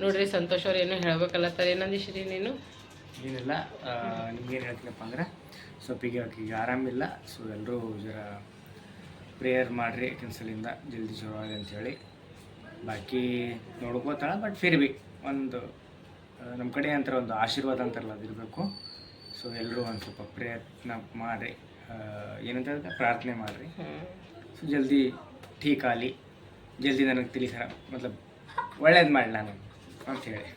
ನೋಡ್ರಿ ಸಂತೋಷ್ ಅವ್ರು ಏನೋ ಹೇಳ್ಬೇಕಲ್ಲತ್ತಾರೆ ಏನಂದಿಶ್ರಿ ನೀನು? ಏನಿಲ್ಲ ನಿಮ್ಗೇನು ಹೇಳ್ತೀನಪ್ಪ ಅಂದ್ರೆ ಸ್ವಲ್ಪ ಈಗ ಈಗ ಆರಾಮಿಲ್ಲ ಸೊ ಎಲ್ಲರೂ ಜರ ಪ್ರೇಯರ್ ಮಾಡಿರಿ ಕೆನ್ಸಲಿಂದ ಜಲ್ದಿ ಶುರು ಆಗಿ ಅಂಥೇಳಿ ಬಾಕಿ ನೋಡ್ಕೋತಾಳ ಬಟ್ ಫಿರ್ ಬಿ ಒಂದು ನಮ್ಮ ಕಡೆ ಅಂತಾರೆ ಒಂದು ಆಶೀರ್ವಾದ ಅಂತಾರಲ್ಲ ಅದಿರಬೇಕು ಸೊ ಎಲ್ಲರೂ ಒಂದು ಸ್ವಲ್ಪ ಪ್ರಯತ್ನ ಮಾಡಿರಿ ಏನಂತ ಪ್ರಾರ್ಥನೆ ಮಾಡಿರಿ. ಸೊ ಜಲ್ದಿ ಠೀಕ್ ಆಗಲಿ ಜಲ್ದಿ ನನಗೆ ತಿಳಿಸ ಮತ್ಲಬ್ ಒಳ್ಳೇದು ಮಾಡಿ ನಾನು? ಅಂಥೇಳಿ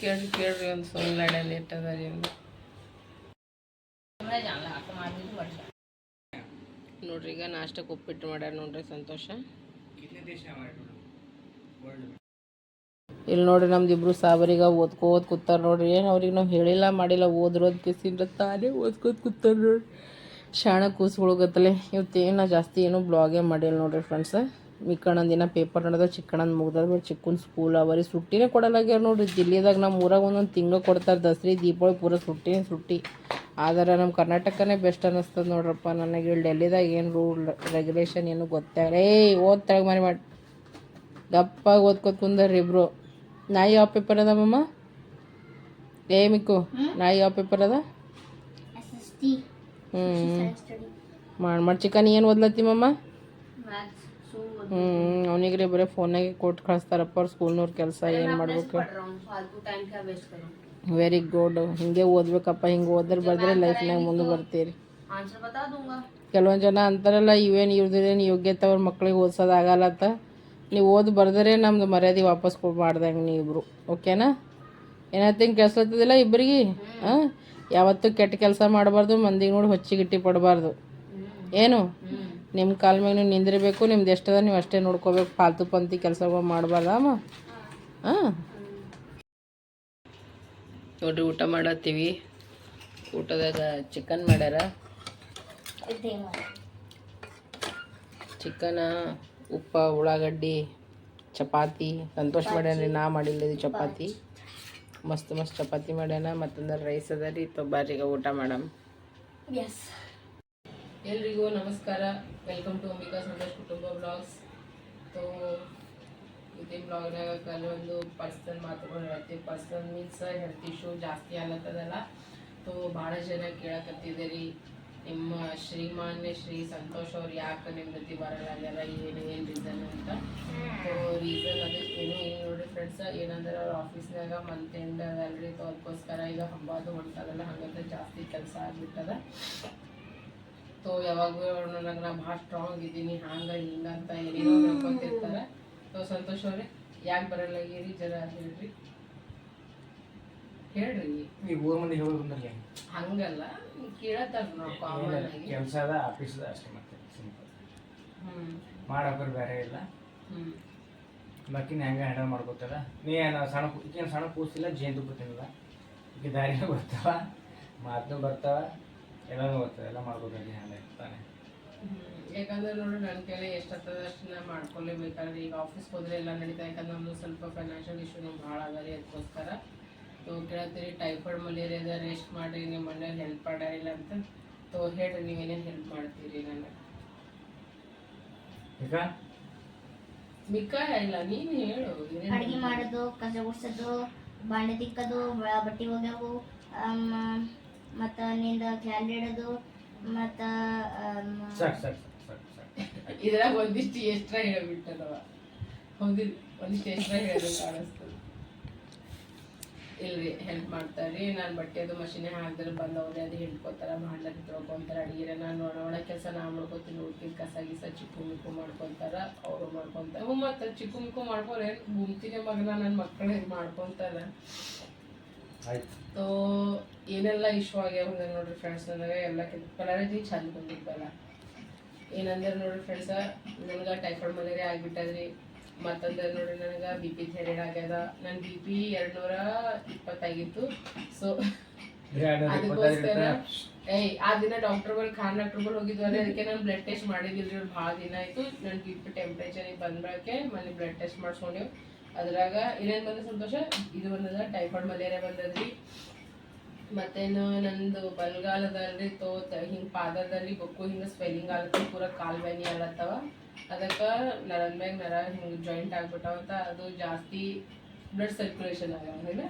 ಕೇಳಿ ಕೇಳ್ರಿ ಒಂದು ಸೊಂಗ್ ಇಟ್ಟದ ಒಂದು ನೋಡ್ರಿ ಈಗ ನಾಷ್ಟಕ್ಕೆ ಉಪ್ಪಿಟ್ಟು ಮಾಡ್ಯಾರ ನೋಡ್ರಿ ಸಂತೋಷ. ಇಲ್ಲಿ ನೋಡ್ರಿ ನಮ್ದು ಇಬ್ರು ಸಾಬರಿಗ ಓದ್ಕೋದ್ ಕೂತಾರ ನೋಡ್ರಿ. ಏನು ಅವ್ರಿಗೆ ನಾವು ಹೇಳಿಲ್ಲ ಮಾಡಿಲ್ಲ ಓದ್ರೋದ್ ಕಿಸಿಂದ್ರ ತಾನೇ ಓದ್ಕೋದ್ ಕೂತಾರ ನೋಡ್ರಿ. ಶಾಣ ಇವತ್ತು ಇವತ್ತೇನು ಜಾಸ್ತಿ ಏನು ಬ್ಲಾಗೇ ಮಾಡಿಲ್ಲ ನೋಡ್ರಿ ಫ್ರೆಂಡ್ಸ್ ಮಿಕ್ಕಣ್ಣನ ದಿನ ಪೇಪರ್ ನಡೆದ ಚಿಕ್ಕಣ್ಣನ ಮುಗ್ದದ ಬಟ್ ಚಿಕ್ಕನ್ ಸ್ಕೂಲ್ ಅವರಿ ಸುಟ್ಟಿನೇ ಕೊಡಲಾಗ್ಯಾರ ನೋಡ್ರಿ. ದಿಲ್ಲಿದಾಗ ನಮ್ಮ ಊರಾಗ ಒಂದೊಂದು ತಿಂಗಳು ಕೊಡ್ತಾರೆ ದಸರಿ ದೀಪಾವಳಿ ಪೂರ ಸುಟ್ಟಿನೇ ಸುಟ್ಟಿ. ಆದರೆ ನಮ್ಮ ಕರ್ನಾಟಕನೇ ಬೆಸ್ಟ್ ಅನ್ನಿಸ್ತದೆ ನೋಡ್ರಪ್ಪ ನನಗೆ ಇಲ್ಲಿ ಡೆಲ್ಲಿದಾಗ ಏನು ರೂಲ್ ರೆಗ್ಯುಲೇಷನ್ ಏನು ಗೊತ್ತಾಗಲ್ಲ ಏಯ್ ಓದ್ತಾಗ ಮರಿ ಮಾಡಿ. ದಪ್ಪಾಗಿ ಓದ್ಕೋತ ಕುಂದರ್ರಿ ಇಬ್ರು. ನಾಯಿ ಯಾವ ಪೇಪರ್ ಅದ ಮಮ್ಮ ಏ ಮಿಕ್ಕು ನಾಯಿ ಯಾವ ಪೇಪರ್ ಅದ? ಹ್ಞೂ ಮಾಡಿ ಮಾಡಿ ಚಿಕನ್ ಏನು ಓದ್ಲತ್ತಿ ಮಮ್ಮ ಹ್ಞೂ ಅವನಿಗ್ರಿ ಬರೀ ಫೋನಾಗೆ ಕೊಟ್ಟು ಕಳಿಸ್ತಾರಪ್ಪ ಅವ್ರು ಸ್ಕೂಲ್ನವ್ರ ಕೆಲಸ ಏನು ಮಾಡ್ಬೇಕು? ವೆರಿ ಗುಡ್ ಹಿಂಗೆ ಓದ್ಬೇಕಪ್ಪ ಹಿಂಗೆ ಓದ್ರೆ ಬರ್ದ್ರೆ ಲೈಫ್ನಾಗ ಮುಂದೆ ಬರ್ತೀರಿ. ಕೆಲವೊಂದು ಜನ ಅಂತಾರಲ್ಲ ಇವೇನು ಇವ್ರದೇನು ಯೋಗ್ಯತೆ ಅವ್ರ ಮಕ್ಳಿಗೆ ಓದ್ಸೋದಾಗಲ್ಲತ್ತ ನೀವು ಓದಿ ಬರ್ದರೆ ನಮ್ದು ಮರ್ಯಾದೆ ವಾಪಸ್ ಕೊಡ್ ಮಾಡ್ದಂಗೆ ನೀವು ಇಬ್ರು ಓಕೆನಾ ಏನಾಯ್ತು ಕೆಲಸ ಆಗ್ತದಿಲ್ಲ ಇಬ್ಬರಿಗೆ ಹಾಂ? ಯಾವತ್ತೂ ಕೆಟ್ಟ ಕೆಲಸ ಮಾಡಬಾರ್ದು ಮಂದಿಗೆ ನೋಡಿ ಹೊಚ್ಚಿಗಿಟ್ಟಿ ಪಡಬಾರ್ದು. ಏನು? ನಿಮ್ಮ ಕಾಲ ಮೇಲೆ ನೀವು ನಿಂದಿರಬೇಕು, ನಿಮ್ದು ಎಷ್ಟದ ನೀವು ಅಷ್ಟೇ ನೋಡ್ಕೋಬೇಕು. ಫಾಲ್ತು ಪಂತಿ ಕೆಲಸಗಳು ಮಾಡಬಾರ್ದಮ್ಮ ಹಾಂ? ನೋಡ್ರಿ, ಊಟ ಮಾಡತ್ತೀವಿ. ಊಟದಾಗ ಚಿಕನ್ ಮಾಡ್ಯಾರ. ಚಿಕನ ಉಪ್ಪ, ಉಳ್ಳಾಗಡ್ಡಿ, ಚಪಾತಿ. ಸಂತೋಷ ಮಾಡ್ಯಾನ್ರಿ, ನಾ ಮಾಡಿಲ್ಲ ಇದು ಚಪಾತಿ. ಮಸ್ತ್ ಮಸ್ತ್ ಚಪಾತಿ ಮಾಡ್ಯಾನ. ಮತ್ತೊಂದ್ರೆ ರೈಸ್ ಅದ ರೀ ತೊಬ್ಬಾರಿಗೆ ಊಟ ಮಾಡಮ್. ಎಲ್ರಿಗೂ ನಮಸ್ಕಾರ. ವೆಲ್ಕಮ್ ಟು ಅಂಬಿಕಾ ಸಂತೋಷ್ ಕುಟುಂಬ ಬ್ಲಾಗ್ಸ್ ತೋ ಇದೇ ಬ್ಲಾಗ್ನಾಗ ಕೆಲವೊಂದು ಪರ್ಸನ್ ಮಾತುಗಳು ಪರ್ಸನಲ್ ಮೀನ್ಸ್ ಹೆಲ್ತ್ ಇಶ್ಯೂ ಜಾಸ್ತಿ ಆಗತ್ತದಲ್ಲ ತೋ ಭಾಳ ಜನ ಕೇಳಕತ್ತಿದ್ದೀರಿ. ನಿಮ್ಮ ಶ್ರೀಮಾನ್ಯ ಶ್ರೀ ಸಂತೋಷ್ ಅವ್ರು ಯಾಕೆ ನಿಮ್ಮ ಜೊತೆ ಬರಲಾಗ್ಯಾರ ಏನು ಏನು ರೀಸನ್ ಅಂತ. ಸೊ ರೀಸನ್ ಅದು ಏನೂ ಏನು ನೋಡ್ರಿ ಫ್ರೆಂಡ್ಸ್ ಏನಂದ್ರೆ ಅವ್ರ ಆಫೀಸ್ನಾಗ ಮಂತ್ ಎಂಡ್ ಅದಲ್ರಿ. ತೋ ಅದಕ್ಕೋಸ್ಕರ ಈಗ ಹಬ್ಬದು ಹೊಂಟದಲ್ಲ. ಹಂಗಂತ ಜಾಸ್ತಿ ಕೆಲಸ ಆಗ್ಬಿಟ್ಟದ. ಸೊ ಯಾವಾಗೂ ನನಗೆ ನಾ ಭಾಳ ಸ್ಟ್ರಾಂಗ್ ಇದ್ದೀನಿ ಹಂಗೆ ಹಿಂಗಂತ ಏನೇನೋ ಹೇಳ್ಕೊಂತಿರ್ತಾರೆ ಸೊ ಸಂತೋಷ್ ಅವ್ರೆ ಯಾಕೆ ಬರಲಾಗಿರಿ ಜರ ಹೇಳ್ರಿ. ಹೇಳ್ರಿ. ನೀವು ಊರ ಮಂದಿ ಹಂಗಲ್ಲ ಕೇಳತ್ತಾರ ನಾವು ಕಾಮನ್ ಆಗಿ. ಕೆಲಸ ಅದ ಆಫೀಸ್ ಅದ ಅಷ್ಟೇ ಮತ್ತೆ ಸಿಂಪಲ್ ಹ್ಮ್. ಮಾಡೋಕ್ರೆ ಬೇರೆ ಇಲ್ಲ. ಹ್ಮ್. ಬಾಕಿನ ಹೆಂಗೆ ಹ್ಯಾಂಡಲ್ ಮಾಡ್ಕೋತಾರ ನೀ ಏನು ಸಣ್ಣ ಈಗೇನು ಸಣ್ಣ ಕೂಸಿಲ್ಲ ಜೇನುತುಪ್ಪ ತಿನ್ನಲ್ಲ. ಈಗ ದಾರಿನೂ ಬರ್ತಾವ ಮಾತನ್ನು ಬರ್ತಾವ. ಎಲ್ಲನೂ ಬರ್ತವೆ ಎಲ್ಲ ಮಾಡ್ಕೋಬೇಕು ಹ್ಯಾಂಡಲ್ ತಾನೆ. ಯಾಕಂದ್ರೆ ನೋಡಿ ನನ್ನ ಕೈಲಿ ಎಷ್ಟಾಗ್ತದೆ ಅಷ್ಟು ನಾ ಮಾಡ್ಕೊಲೇಬೇಕಾದ್ರೆ ಈಗ ಆಫೀಸ್ಗೆ ಹೋದ್ರೆ ಎಲ್ಲ ನಡೀತಾ ಯಾಕಂದ್ರೆ ನಮ್ದು ಸ್ವಲ್ಪ ಫೈನಾನ್ಷಿಯಲ್ ಇಶ್ಯೂನು ಭಾಳ ಅದ ರೀ ಅದಕ್ಕೋಸ್ಕರ. ತೋ ಕೇಳತ್ತೀರಿ ಟೈಫಾಯ್ಡ್ ಮಲೇರಿಯಾದ ರೆಸ್ಟ್ ಮಾಡಿರಿ ನಿಮ್ಮ ಮನೇಲಿ ಹೆಲ್ಪ್ ಮಾಡಿಲ್ಲ ಅಂತ. ತೋ ಹೇಳ್ರಿ ನೀವೇನೇನು ಹೆಲ್ಪ್ ಮಾಡ್ತೀರಿ ನನಗೆ ಈಗ ಮಿಕ್ಕ ಇಲ್ಲ ನೀನು ಹೇಳು ಅಡುಗೆ ಅಡಿಗೆ ಮಾಡೋದು ಕಸ ಗುಡಿಸೋದು ಬಾಂಡೆ ತಿಕ್ಕೋದು ಬಟ್ಟೆ ಒಗ್ಯೋವು ಮತ್ತು ನಿಂದ ಕ್ಯಾಲ್ ಹಿಡಿದು ಮತ್ತು ಸಾಕು ಸಾಕು ಸಾಕು ಸಾಕು ಇದ್ರಾಗ ಒಂದಿಷ್ಟು ಎಕ್ಸ್ಟ್ರಾ ಹೇಳ್ಬಿಟ್ಟದವ ಹೌದಿಲ್ಲ ಒಂದಿಷ್ಟು ಎಕ್ಸ್ಟ್ರಾ ಹೇಳೋದು ಕಾಣಿಸ್ತದೆ ಇಲ್ರಿ ಹೆಲ್ಪ್ ಮಾಡ್ತಾರೆ ನಾನು ಬಟ್ಟೆದು ಮಷೀನ್ ಹಾಕಿದ್ರೆ ಬಂದವ್ರೆ ಅದು ಹಿಡ್ಕೋತಾರ ಮಾಡ್ಲಕ್ಕೆ ತೊಳ್ಕೊಂತಾರ. ಅಡಿಗೆ ನಾನು ಒಣ ಕೆಲಸ ನಾ ಮಾಡ್ಕೊತೀನಿ ಉಳ್ಕಿದ ಕಸ ಗಿಸ ಚಿಕ್ಕು ಮಿಕ್ಕು ಮಾಡ್ಕೊಂತಾರ ಅವರು ಮಾಡ್ಕೊಂತಾರ. ಹ್ಞೂ ಮತ್ತು ಚಿಕ್ಕು ಮಿಕ್ಕು ಮಾಡ್ಕೊರೆ ಗುಮ್ತಿಗೆ ಮಗನ ನನ್ನ ಮಕ್ಕಳು ಮಾಡ್ಕೊಂತಾರ? ಸೊ ಏನೆಲ್ಲ ಇಶ್ಯೂ ಆಗ್ಯಾವ ಅಂದ್ರೆ ನೋಡ್ರಿ ಫ್ರೆಂಡ್ಸ್ ನನಗೆ ಎಲ್ಲ ಪಲಾರತಿ ಚಂದ ಬಂದಿತ್ತಲ್ಲ. ಏನಂದ್ರೆ ನೋಡ್ರಿ ಫ್ರೆಂಡ್ಸ ನನಗೆ ಟೈಫಾಯ್ಡ್ ಮಲೇರಿಯಾ ಆಗಿಬಿಟ್ಟದ್ರಿ. ಮತ್ತಂದ್ರೆ ನೋಡ್ರಿ ನನಗೆ ಬಿ ಪಿ ಥೈರಾಯ್ಡ್ ಆಗ್ಯದ. ನನ್ನ ಬಿ ಪಿ ಎರಡು ನೂರ ಇಪ್ಪತ್ತಾಗಿತ್ತು ಸೊ ಅದಕ್ಕೋಸ್ಕರ ಏಯ್ ಆ ದಿನ ಡಾಕ್ಟರ್ ಬಳಿ ಖಾನ್ ಡಾಕ್ಟರ್ ಬಲ್ ಹೋಗಿದ್ವಲ್ಲ ಅದಕ್ಕೆ ನಾನು ಬ್ಲಡ್ ಟೆಸ್ಟ್ ಮಾಡಿದಿಲ್ರಿ. ಭಾಳ ದಿನ ಆಯ್ತು. ನನ್ನ ಬಿ ಪಿ ಟೆಂಪ್ರೇಚರ್ ಬಂದ್ಬಳಕೆ ಮನೆ ಬ್ಲಡ್ ಟೆಸ್ಟ್ ಮಾಡ್ಸ್ಕೊಂಡೇವು. ಅದ್ರಾಗ ಏನೇನು ಬಂದ ಸಂತೋಷ? ಇದು ಬಂದದ ಟೈಫಾಯ್ಡ್ ಮಲೇರಿಯಾ ಬಂದದ್ರಿ. ಮತ್ತೇನು ನಂದು ಬಲ್ಗಾಲದಲ್ಲಿ ತೋತ, ಹಿಂಗೆ ಪಾದದಲ್ಲಿ ಬೊಕ್ಕು, ಹಿಂಗೆ ಸ್ವೆಲ್ಲಿಂಗ್ ಆಗುತ್ತೆ, ಪೂರ ಕಾಲು ಬ್ಯಾನಿ ಆಗತ್ತವ. ಅದಕ್ಕೆ ನರನ್ ಮ್ಯಾಗ ನರ ಹಿಂಗೆ ಜಾಯಿಂಟ್ ಆಗ್ಬಿಟ್ಟವಂತ ಅದು ಜಾಸ್ತಿ ಬ್ಲಡ್ ಸರ್ಕ್ಯುಲೇಷನ್ ಆಗಲ್ಲ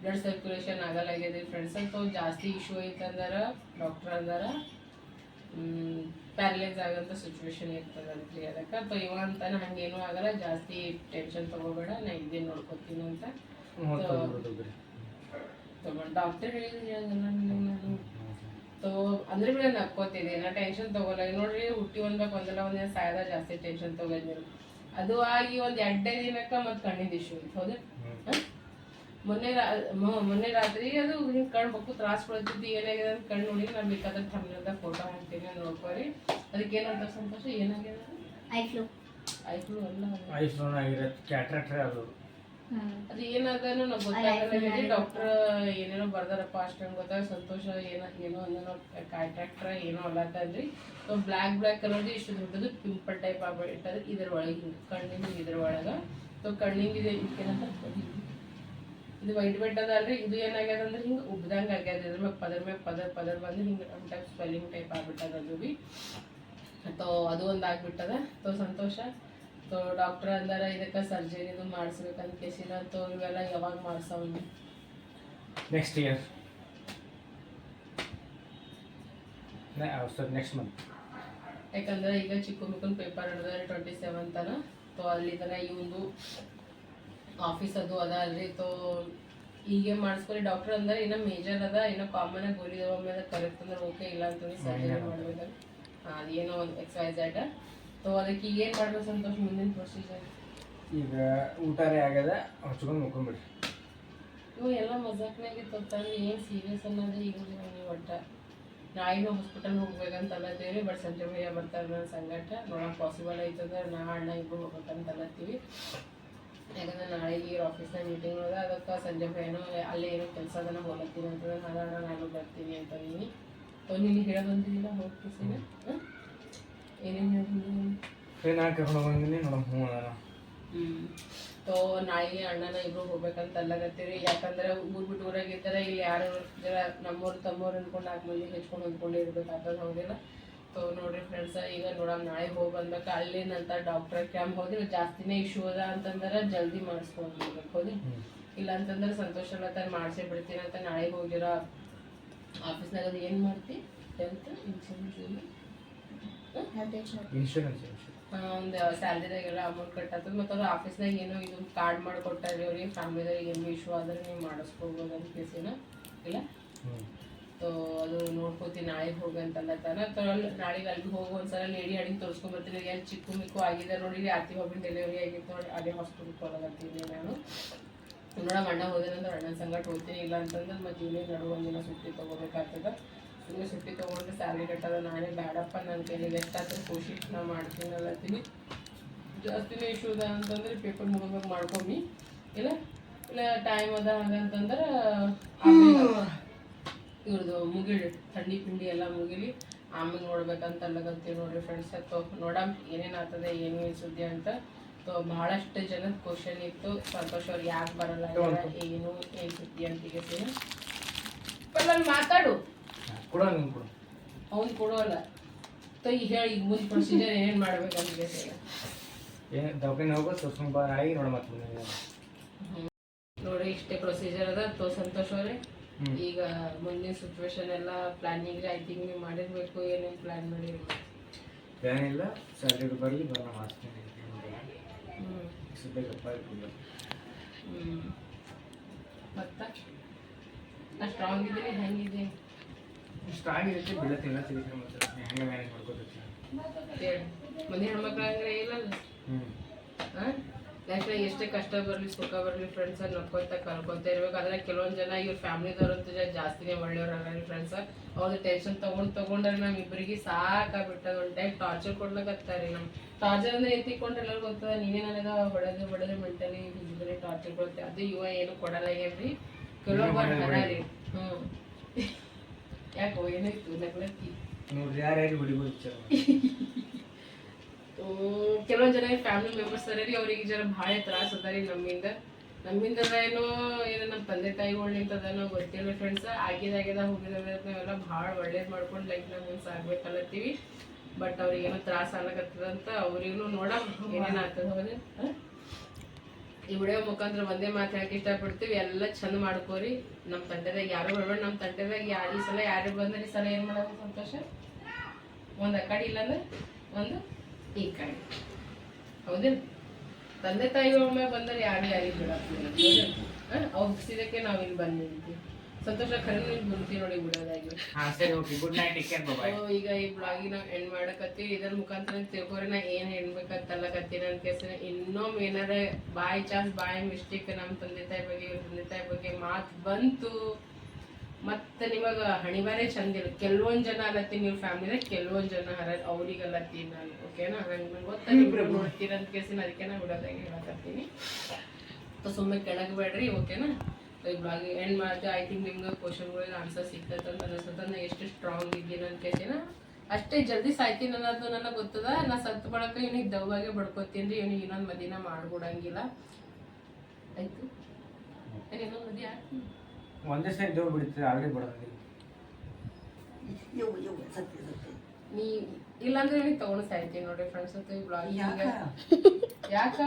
ಬ್ಲಡ್ ಸರ್ಕ್ಯುಲೇಷನ್ ಆಗಲ್ಲ ಆಗ್ಯದ್ರಿ ಫ್ರೆಂಡ್ಸ್ ಅಂತ, ಜಾಸ್ತಿ ಇಶ್ಯೂ ಐತಂದ್ರೆ ಡಾಕ್ಟರ್ ಅಂದಾರ. ಪ್ಯಾರಲೈಸ್ ಆಗೋಂಥ ಸಿಚುವೇಶನ್ ಇರ್ತದೆ ಅಂತ ಅದಕ್ಕೆ ಅಥವಾ ಇವ ಅಂತಾನೆ ಹಂಗೇನೂ ಆಗಲ್ಲ ಜಾಸ್ತಿ ಟೆನ್ಷನ್ ತಗೋಬೇಡ ನಾ ಇದೇ ನೋಡ್ಕೊತೀನಿ ಅಂತ. ಡಾಕ್ಟರ್ ಹೇಳಿದ್ರು ಸೊ ಅಂದ್ರೆ ಬಿಡ ನಕ್ಕೋತಿದ್ದೆ ನಾ ಟೆನ್ಷನ್ ತಗೋಲ್ಲ. ನೋಡ್ರಿ ಹುಟ್ಟಿ ಒಂದ್ಬೇಕು ಒಂದಲ್ಲ ಒಂದಿನ ಸಾಯದ ಜಾಸ್ತಿ ಟೆನ್ಷನ್ ತಗೊಂಡಿರು ಅದು ಆಗಿ ಒಂದ್ ಎರಡೇ ದಿನಕ್ಕ ಮತ್ ಕಣ್ಣಿಂದ ಇಶ್ಯೂ ಹೌದು? ಮೊನ್ನೆ ರಾ- ಮೊನ್ನೆ ರಾತ್ರಿ ಅದು ಹಿಂಗೆ ಕಣ್ ಬಕ್ಕು ತ್ರಾಸ್ ಕೊಡ್ತಿದ್ದು ಏನಾಗಿದೆ ಅಂತ ಕಣ್ಣು ನೋಡಿ ನಾನು ಬೇಕಾದ್ರೆ ತಮ್ಮದ ಫೋಟೋ ಹಾಕ್ತೀನಿ ನೋಡ್ಕೊರಿ ಅದಕ್ಕೆ ಏನಂತ ಸಂತೋಷ ಏನಾಗಿದೆ? ಐ ಫ್ಲೂ ಆಯ್ತು ಅಲ್ಲ. ಐಫೋನ್ ಆಗಿರತ್ತೆ ಕ್ಯಾಟ್ರಾಕ್ಟ್ರೆ ಅದು. ಅದು ಏನಾದನು ನಾವು ಗೊತ್ತಾಗಲ್ಲ ಡಾಕ್ಟರ್ ಏನೇನೋ ಬರ್ದಾರಪ್ಪ ಅಷ್ಟಂಗ್ ಗೊತ್ತಾಗ ಸಂತೋಷ ಏನ ಏನೋ ಅಂದನೋ ಕಾಂಟ್ರಾಕ್ಟ್ರ ಏನೋ ಅಲ್ಲತ್ತಂದ್ರಿ ಸೊ ಬ್ಲ್ಯಾಕ್ ಬ್ಲ್ಯಾಕ್ ಕಲರ್ದು ಇಷ್ಟು ದೊಡ್ಡದು ಪಿಂಪಲ್ ಟೈಪ್ ಆಗ್ಬಿಟ್ಟದ ಇದ್ರ ಒಳಗೆ ಹಿಂಗೆ ಕಣ್ಣಿಂದ ಇದ್ರ ಒಳಗೆ ಸೊ ಕಣ್ಣಿಂದ ಇದೆ ಇದಕ್ಕೇನಂತ ಇದು ವೈಟ್ ಅದ ಅಲ್ರಿ ಇದು ಏನಾಗ್ಯದ ಅಂದ್ರೆ ಹಿಂಗೆ ಉಬ್ದಂಗೆ ಆಗ್ಯದ. ಇದ್ರ ಮ್ಯಾಗ ಪದರ್ ಮ್ಯಾಗ ಪದರ್ ಪದರ್ ಬಂದು ಹಿಂಗೆ ಟೈಪ್ ಸ್ವೆಲ್ಲಿಂಗ್ ಟೈಪ್ ಆಗ್ಬಿಟ್ಟದ ಅದು ಬಿ. ತೋ ಅದು ಒಂದು ಆಗ್ಬಿಟ್ಟದ. ತೋ ಸಂತೋಷ. ತೋ ಡಾಕ್ಟರ್ ಅಂದಾರ ಇದಕ್ಕೆ ಸರ್ಜರಿದು ಮಾಡಿಸ್ಬೇಕಂತ ಕೇಸಿನ ತೋ ಇವೆಲ್ಲ ಯಾವಾಗ ಮಾಡ್ಸವ್ ನೆಕ್ಸ್ಟ್ ಇಯರ್ ನೆಕ್ಸ್ಟ್ ಮಂತ್ ಯಾಕಂದ್ರೆ ಈಗ ಚಿಕ್ಕ ಮಕ್ಕನ ಪೇಪರ್ ಹಿಡಿದ್ರೆ ಟ್ವೆಂಟಿ ಸೆವೆಂತ್ ತನ. ತೋ ಅಲ್ಲಿ ತನ ಇವಂದು ಆಫೀಸ್ ಅದು ಅದ ಅಲ್ರಿ. ತೋ ಹೀಗೆ ಮಾಡಿಸ್ಕೊಳ್ಳಿ ಡಾಕ್ಟರ್ ಅಂದ್ರೆ ಏನೋ ಮೇಜರ್ ಅದ ಏನೋ ಕಾಮನ್ ಆಗಿ ಗೋಲಿ ಮೇಲೆ ಕರೆಕ್ಟ್ ಅಂದ್ರೆ ಓಕೆ ಇಲ್ಲ ಅಂತಂದ್ರೆ ಸರ್ಜರಿ ಮಾಡ್ಬೇಕು ಅದೇನೋ ಒಂದು ಎಕ್ಸೈಸ್ ಆಯ್ತ ತೋ ಅದಕ್ಕೆ ಈಗ ಏನು ಮಾಡ್ಬೇಕು ಸಂತೋಷ್ ಮುಂದಿನ ಪ್ರೊಸೀಜರ್ ಈಗ ಊಟನೇ ಆಗದ ಹಚ್ಕೊಂಡು ಮುಕ್ಕೊಂಬಿಡ್ರಿ ಇವು ಎಲ್ಲ ಮಜಾಕ್ನಾಗ ಅಂತಂದ್ರೆ ಏನು ಸೀರಿಯಸ್ ಅನ್ನೋದು ಈಗ ನೀವು ಒಟ್ಟ. ನಾಯಿನೂ ಹಾಸ್ಪಿಟಲ್ ಹೋಗ್ಬೇಕಂತ ಅಲ್ಲತ್ತೀವಿ ಬಟ್ ಸಂಜೆ ಭಯ ಬರ್ತಾರೆ ನನ್ನ ಸಂಗಟ. ನೋಡೋಕೆ ಪಾಸಿಬಲ್ ಐತಂದ್ರೆ ನಾ ಅಣ್ಣ ಇಬ್ಬರು ಹೋಗ್ಬೇಕಂತ ಅಲ್ಲತ್ತೀವಿ ಯಾಕಂದ್ರೆ ಈ ಆಫೀಸ್ನಾಗ ಮೀಟಿಂಗ್ ಅದ ಅದಕ್ಕೆ ಸಂಜೆ ಏನೋ ಅಲ್ಲೇ ಏನೋ ಕೆಲಸ ಅದನ್ನ ಹೋಗತ್ತೀನಿ ಅಂತಂದ್ರೆ ನಾನು ನಾನು ಬರ್ತೀನಿ ಅಂತ ನೀನು ನೀನು ಹೇಳ ಬಂದಿಲ್ಲ ಹೋಗ್ತೀನಿ ಏನೇನು ಹೇಳ್ತೀನಿ ಟ್ರೈನ್ ಹಾಕಿ ಕರ್ಕೊಂಡು ಬಂದಿನಿ ನೋಡಮ್ ಹ್ಞೂ ಸೊ ನಾಯಿ ಅಣ್ಣನ ಇಬ್ರು ಹೋಗ್ಬೇಕಂತ ಅಲ್ಲಗತ್ತೀರಿ ಯಾಕಂದ್ರೆ ಊರ್ ಬಿಟ್ಟು ಊರಾಗಿರ್ತಾರೆ ಇಲ್ಲಿ ಯಾರು ನಮ್ಮೂರು ನಮ್ಮವ್ರು ತಮ್ಮವ್ರು ಅನ್ಕೊಂಡು ನಾಲ್ಕು ಮಂದಿ ಹೆಚ್ಕೊಂಡು ಇರ್ಬೇಕಾಗ್ತದೆ ಹೌದಿಲ್ಲ ಸೊ ನೋಡ್ರಿ ಫ್ರೆಂಡ್ಸ್ ಈಗ ನೋಡಮ್ ನಾಳೆ ಹೋಗಿ ಬಂದ್ಬೇಕು ಅಲ್ಲಿನಂತ ಡಾಕ್ಟರ್ ಕ್ಯಾಂಪ್ ಹೋದ್ರೆ ಜಾಸ್ತಿನೇ ಇಶ್ಯೂ ಅದ ಅಂತಂದ್ರೆ ಜಲ್ದಿ ಮಾಡಿಸ್ಕೊಂಡು ಹೋಗ್ಬೇಕು ಹೋದ್ರಿ. ಇಲ್ಲ ಅಂತಂದ್ರೆ ಸಂತೋಷ ಮಾಡಿಸೇ ಬಿಡ್ತೀನಿ ಅಂತ ನಾಳೆ ಹೋಗಿರೋ ಆಫೀಸ್ನಾಗ ಅದು ಏನು ಮಾಡ್ತಿ? ಹೆಲ್ತ್ ಇನ್ಶೂರೆನ್ಸ್ ಒಂದು ಸ್ಯಾಲ್ರಿದಾಗೆಲ್ಲ ಅಮೌಂಟ್ ಕಟ್ಟತ್ತದ ಮತ್ತು ಅದು ಆಫೀಸ್ನಾಗ ಏನೋ ಇದು ಕಾರ್ಡ್ ಮಾಡಿಕೊಟ್ಟಾರೆ ಅವ್ರಿಗೆ ಫ್ಯಾಮಿಲಿದಾಗ ಏನು ಇಶ್ಯೂ ಆದ್ರೆ ನೀವು ಮಾಡಿಸ್ಕೋಬೋದು ಅಂತ ಕೇಸಿನ ಇಲ್ಲ. ಸೊ ಅದು ನೋಡ್ಕೋತೀನಿ ನಾಳೆಗೆ ಹೋಗಿ ತಾನ. ಅಲ್ಲಿ ನಾಳೆಗೆ ಅಲ್ಲಿಗೆ ಹೋಗಿ ಒಂದ್ಸಲ ಲೇಡಿ ಅಡಿಗೆ ತೋರಿಸ್ಕೊಂಬರ್ತೀನಿ ಎಲ್ಲಿ ಚಿಕ್ಕು ಮಿಕ್ಕು ಆಗಿದೆ ನೋಡಿ ಆತಿ ಹೋಗಿನ ಡೆಲಿವರಿ ಆಗಿತ್ತು ನೋಡಿ, ಅದೇ ಹಾಸ್ಪಿಟಲ್ಗೆ ಹೋಗತ್ತೀನಿ ನಾನು. ನೋಡಮ್ಮ ಅಣ್ಣ ಹೋದೇನಂದ್ರೆ ಅಣ್ಣನ ಸಂಗಟ ಹೋಗ್ತೀನಿ, ಇಲ್ಲ ಅಂತಂದ್ರೆ ಮತ್ತೆ ಇವನೇ ನಡು ಒಂದಿನ ಸುಟ್ಟಿ ತೊಗೋಬೇಕಾಗ್ತದೆ. ಸುಮ್ಮನೆ ಸುಟ್ಟಿ ತೊಗೊಂಡ್ರೆ ಸ್ಯಾಲ್ರಿ ಕಟ್ಟದ ನಾನೇ ಬೇಡಪ್ಪ ನನ್ನ ಕೈಲಿ ಎಷ್ಟಾದ್ರೂ ಖುಷಿ ನಾ ಮಾಡ್ತೀನಿ ಅಲ್ಲತ್ತೀನಿ ಜಾಸ್ತಿನೇ ಇಶ್ಯೂ ಅದ ಅಂತಂದ್ರೆ ಪೇಪರ್ ಮುಗಿದ್ಬೇಕು ಮಾಡ್ಕೊಮ್ಮಿ ಇಲ್ಲ ಇಲ್ಲ ಟೈಮ್ ಅದ ಹಂಗಂತಂದ್ರೆ ಮುಗಿಲಿ ಥಂಡಿ ಪಿಂಡಿ ಎಲ್ಲ ಮುಗಿಲಿ ಆಮೇಲೆ ನೋಡ್ಬೇಕಂತ ಅಲ್ಲಗಂತೀವಿ ನೋಡ್ರಿ ಫ್ರೆಂಡ್ಸ್ ತೋ ನೋಡಮ್ ಏನೇನು ಆಗ್ತದೆ ಏನು ಸುದ್ದಿ ಅಂತ. ಸೊ ಭಾಳಷ್ಟು ಜನದ ಕ್ವಶನ್ ಇತ್ತು. ಸಂತೋಷ್ ಅವ್ರು ಯಾಕೆ ಬರಲ್ಲ ಏನು ಏನು ಸುದ್ದಿ ಅಂತ ಈಗ ನಾನು ಮಾತಾಡು. ಅವ್ನು ಕೊಡೋಲ್ಲ. ಸೊ ಈಗ ಹೇಳಿ ಈಗ ಮುಂದೆ ಪ್ರೊಸೀಜರ್ ಏನೇನು ಮಾಡ್ಬೇಕಂತ ಕೇಳಿ ಏನು ದವಾಖಾನೆ ಹೋಗೋ ತೋರ್ಸ್ಕೊಂಡು ಬಾ ನಾಳೆಗೆ ಮತ್ತೆ ನೋಡಿ ಇಷ್ಟೇ ಪ್ರೊಸೀಜರ್ ಅದ. ತೋ ಸಂತೋಷ್ ಅವ್ರೆ. ಈಗ ಮುಂದಿನ ಸಿಚುವೇಶನ್ ಎಲ್ಲ ಪ್ಲಾನಿಂಗ್ ರೈಟಿಂಗ್ ನೀವು ಮಾಡಿರಬೇಕು ಏನೇನು ಪ್ಲಾನ್ ಮಾಡಿರ್ಬೇಕು. ಏನಿಲ್ಲ ಸ್ಯಾಲ್ರಿ ಬರಲಿ ಬರೋಣ ಮಾಡ್ತೀನಿ ಅಪ್ಪ ಇಟ್ಕೊಂಡು ಹ್ಮ್. ಮತ್ತ? ನಾ ಸ್ಟ್ರಾಂಗ್ ಇದ್ದೀನಿ ಹೆಂಗಿದೆ ಸ್ಟ್ರಾಂಗ್ ಇರುತ್ತೆ ಬೀಳತ್ತಿಲ್ಲ ತಿಳಿದ್ರೆ ಮತ್ತೆ ಹೆಂಗೆ ಮ್ಯಾನೇಜ್ ಮಾಡ್ಕೋಬೇಕು ಮನೆ ಹೆಣ್ಮಕ್ಳು ಅಂದ್ರೆ ಇಲ್ಲ ಹ್ಞೂ ಲೈಫ್ನಾಗ ಎಷ್ಟೇ ಕಷ್ಟ ಬರಲಿ ಸುಖ ಬರಲಿ ಫ್ರೆಂಡ್ಸ್ ನೋಡ್ಕೊತ ಕಲ್ಕೊತ ಇರ್ಬೇಕು. ಆದ್ರೆ ಕೆಲವೊಂದು ಜನ ಇವ್ರ ಫ್ಯಾಮಿಲಿದವ್ರಂತೂ ಜಾಸ್ತಿನೇ ಒಳ್ಳೆಯವ್ರ ಫ್ರೆಂಡ್ಸ್ ಅವ್ರ ಟೆನ್ಷನ್ ತಗೊಂಡ್ ತಗೊಂಡ್ರೆ ನಮ್ ಇಬ್ಬರಿಗೆ ಸಾಕಾಗ್ಬಿಟ್ಟದ ಒಂದ್ ಟೈಮ್ ಟಾರ್ಚರ್ ಕೊಡ್ಲಕತ್ತಾರೆ ನಮ್. ಟಾರ್ಚರ್ ಅಂದ್ರೆ ಎತ್ತಿಕೊಂಡ್ರೆ ಎಲ್ಲರಿಗೂ ಗೊತ್ತದ ನೀನೇ ನನಗ ಹೊಡೆದು ಹೊಡೆದು ಮೆಂಟಲಿ ಫಿಸಿಕಲಿ ಟಾರ್ಚರ್ ಕೊಡುತ್ತೆ ಅದು ಇವ ಏನು ಕೊಡಲ್ಲ ಏನ್ರಿ ಕೆಲವ್ ರೀ. ಹ್ಮ್. ಯಾಕೋ ಏನಾಯ್ತು ನಗ್ಲತ್ತಿ ನೋಡ್ರಿ ಯಾರ್ಯಾರು ವಿಚಾರ ಕೆಲವೊಂದು ಜನ ಫ್ಯಾಮಿಲಿ ಮೆಂಬರ್ಸ್ ಅದಾರಿ ಅವ್ರಿಗೆ ಜರ ಭಾಳ ತ್ರಾಸ ರೀ ನಮ್ಮಿಂದ. ನಮ್ಮಿಂದ ಏನೋ ಏನೋ ನಮ್ಮ ತಂದೆ ತಾಯಿ ಒಳ್ಳಿಂತದ ನಾವು ಗೊತ್ತಿಲ್ಲ ಫ್ರೆಂಡ್ಸ್ ಆಗಿದ ಹೋಗಿದಾಗ ಹೋಗಿದ ನಾವೆಲ್ಲ ಭಾಳ ಒಳ್ಳೇದು ಮಾಡ್ಕೊಂಡು ಲೈಫ್ನಾಗ ಮುಂದೆ ಆಗ್ಬೇಕಲ್ಲತ್ತೀವಿ ಬಟ್ ಅವ್ರಿಗೆ ಏನೋ ತ್ರಾಸ ಆಗ್ಲಕತ್ತದಂತ ಅವ್ರಿಗೂ ನೋಡ ಏನೇನು ಆಗ್ತದ ಹೌದು ಈ ವಿಡಿಯೋ ಮುಖಾಂತರ ಒಂದೇ ಮಾತು ಹೇಳಕ್ ಇಷ್ಟಪಡ್ತೀವಿ. ಎಲ್ಲ ಚಂದ ಮಾಡ್ಕೋರಿ. ನಮ್ಮ ತಂಟೆದಾಗ ಯಾರು ಬರ್ಬೇಡ ನಮ್ಮ ತಂಟೆದಾಗ ಯಾರು ಈ ಸಲ ಯಾರು ಬಂದ್ರೆ ಈ ಸಲ ಏನು ಮಾಡೋದು ಸಂತೋಷ? ಒಂದು ಅಕಾಡಿ ಇಲ್ಲಾಂದ್ರೆ? ಒಂದು ಈ ಕಡೆ. ಹೌದೇನು ತಂದೆ ತಾಯಿಗಳ ಮೇಲೆ ಬಂದರೆ ಯಾರು ಯಾರಿಗೆ ಬಿಡೋದಿಲ್ಲ ಅವ್ರು ಬಿಸಿದಕ್ಕೆ ನಾವು ಇಲ್ಲಿ ಬಂದು ನಿಂತೀವಿ. ಸಂತೋಷ ಖರೆ ನೀವು ಗುಂತಿ ನೋಡಿ ಬಿಡೋದಾಗಿ. So, ಈಗ ಈ ಬ್ಲಾಗಿನ ಎಂಡ್ ಮಾಡಕತ್ತೀವಿ. ಇದ್ರ ಮುಖಾಂತರ ತಿಳ್ಕೊರಿ ನಾ ಏನ್ ಹೇಳ್ಬೇಕಂತಲ್ಲಕತ್ತೀನಿ ಅಂತ ಕೇಳ್ತೀನಿ ಇನ್ನೊಮ್ಮೆ ಏನಾರ ಬಾಯ್ ಚಾನ್ಸ್ ಬಾಯ್ ಮಿಸ್ಟೇಕ್ ನಮ್ಮ ತಂದೆ ತಾಯಿ ಬಗ್ಗೆ ತಂದೆ ತಾಯಿ ಬಗ್ಗೆ ಮಾತು ಬಂತು. ಮತ್ತೆ ನಿಮಗ ಹಣಿಬಾರೆ ಇರುತ್ತೆ. ಕೆಲವೊಂದ್ ಜನ ಅಲತ್ತಿ ನೀವು ಫ್ಯಾಮಿಲಿದಾಗ ಕೆಲವೊಂದ್ ಜನ ಹರ ಅವ್ರಿಗೆ ಅಲ್ಲತ್ತೀನಿ ನಾನು ಓಕೆನಾ ನಂಗೆ ನಂಗೆ ಗೊತ್ತ ನೀವು ನೋಡ್ತೀರ ಅಂತ ಕೇಳ್ತೀನಿ ಅದಕ್ಕೆ ನಾನು ಬಿಡೋದಾಗಿ ಹೇಳಕತ್ತೀನಿ ಸೊ ಸುಮ್ಮನೆ ಕೆಳಗೆ ಬೇಡ್ರಿ ಓಕೆನಾ ಈ ಬ್ಲಾಗ್ ಎಂಡ್ ಮಾಡಿದೆ ಐ ಥಿಂಕ್ ನಿಮ್ಗೆ ಕ್ವಶನ್ಗಳಿಗೆ ಆನ್ಸರ್ ಸಿಗ್ತೈತೆ ಅಂತ ಅನಿಸ್ತದ ನಾ ಎಷ್ಟು ಸ್ಟ್ರಾಂಗ್ ಇದ್ದೀನಿ ಅಂತ ಕೇಳ್ತೀನ ಅಷ್ಟೇ ಜಲ್ದಿ ಸಾಯ್ತೀನಿ ಅನ್ನೋದು ನನಗೆ ಗೊತ್ತದ. ನಾ ಸತ್ತು ಬಳಕ ಇವನಿಗೆ ದವ್ವಾಗೆ ಬಡ್ಕೋತೀನಿ ರೀ ಇವನಿಗೆ ಇನ್ನೊಂದು ಮದಿನ ಮಾಡ್ಬಿಡಂಗಿಲ್ಲ. ಆಯ್ತು? ಇನ್ನೊಂದು ಮದಿ ಆಗ್ತೀನಿ ಒಂದೇ ಸರಿ ದೇವ್ ಬಿಡುತ್ತೆ ಆಲ್ರೆಡಿ ಬಿಡೋದಿಲ್ಲ ನೀ ಇಲ್ಲಾಂದ್ರೆ ಇವನಿಗೆ ತಗೊಂಡು ಇರ್ತೀನಿ ನೋಡ್ರಿ ಫ್ರೆಂಡ್ಸ್ ಅಂತ ಈ ಬ್ಲಾಗ್ ಯಾಕ?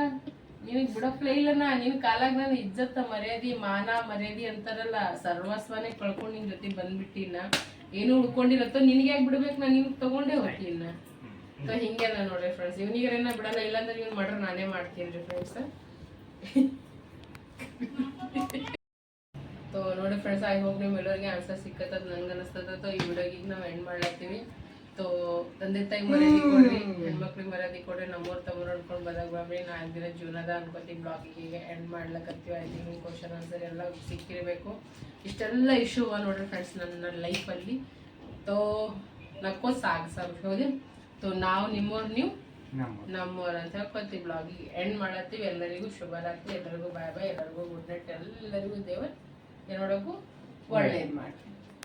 ನಿನಗೆ ಬಿಡಪ್ಲೇ ಇಲ್ಲನ ನಿನ್ ಕಾಲಾಗ ನಾನು ಇಜ್ಜತ್ತ ಮರ್ಯಾದಿ ಮಾನ ಮರ್ಯಾದಿ ಅಂತಾರಲ್ಲ ಸರ್ವಸ್ವನೇ ಕಳ್ಕೊಂಡು ನಿನ್ ಜೊತೆ ಬಂದ್ಬಿಟ್ಟಿನ ಏನು ಉಳ್ಕೊಂಡಿರತ್ತೋ ನಿನಗೆ ಯಾಕೆ ಬಿಡ್ಬೇಕು? ನಾನು ನಿನ್ಗೆ ತಗೊಂಡೇ ಹೋಗ್ತೀನ ಸೊ ಹಿಂಗೆಲ್ಲ ನೋಡ್ರಿ ಫ್ರೆಂಡ್ಸ್ ಇವ್ನಿಗರೇನ ಬಿಡಲ್ಲ ಇಲ್ಲಾಂದ್ರೆ ಇವ್ನು ಮಾಡ್ರೆ ನಾನೇ ಮಾಡ್ತೀನಿ ರೀ ಫ್ರೆಂಡ್ಸ್ ಸೊ ನೋಡಿ ಫ್ರೆಂಡ್ಸ್ ಐ ಹೋಗಿ ನೀವು ಎಲ್ಲರಿಗೆ ಆನ್ಸರ್ ಸಿಕ್ಕತ್ತದ ನಂಗೆ ಅನಿಸ್ತದ. ಈ ವಿಡಿಯೋಗೆ ಈಗ ನಾವು ಎಂಡ್ ಮಾಡ್ಲತ್ತೀವಿ. ಸೊ ತಂದೆ ತಾಯಿ ಮರ್ಯಾದಿ ಕೊಡ್ರಿ ಹೆಣ್ಮಕ್ಳಿಗೆ ಮರ್ಯಾದಿ ಕೊಡ್ರಿ ನಮ್ಮೂರ್ ತಮ್ಮೂರ್ ಅನ್ಕೊಂಡ್ ಬದಾಗ ಬಾಬ್ರಿ ನಾ ದಿನ ಜೀವನದ ಅನ್ಕೋತಿ ಬ್ಲಾಗಿಗೆ ಎಂಡ್ ಮಾಡ್ಲಕತ್ತೀವಿ. ಐ ತಿಂಗ್ ಕ್ವಶನ್ ಆನ್ಸರ್ ಎಲ್ಲ ಸಿಕ್ಕಿರಬೇಕು. ಇಷ್ಟೆಲ್ಲ ಇಶ್ಯೂ ಅವ ನೋಡ್ರಿ ಫ್ರೆಂಡ್ಸ್ ನನ್ನ ಲೈಫಲ್ಲಿ ತೋ ನಕ್ಕೋ ಸಾಕು ಸಾಕು ಹೌದು? ತೋ ನಾವು ನಿಮ್ಮವ್ರು ನೀವು ನಮ್ಮ ನಮ್ಮವ್ರು ಅಂತ ಹೇಳ್ಕೊತಿ ಬ್ಲಾಗಿಗೆ ಎಂಡ್ ಮಾಡತ್ತೀವಿ ಎಲ್ಲರಿಗೂ ಶುಭರಾತ್ರಿ. ಎಲ್ಲರಿಗೂ ಬಾಯ್ ಬಾಯ್ ಎಲ್ಲರಿಗೂ ಗುಡ್ ನೈಟ್ ಎಲ್ಲರಿಗೂ ದೇವರ್ ಏನೋಡಕ್ಕೂ ಒಳ್ಳೇದು ಮಾಡಿ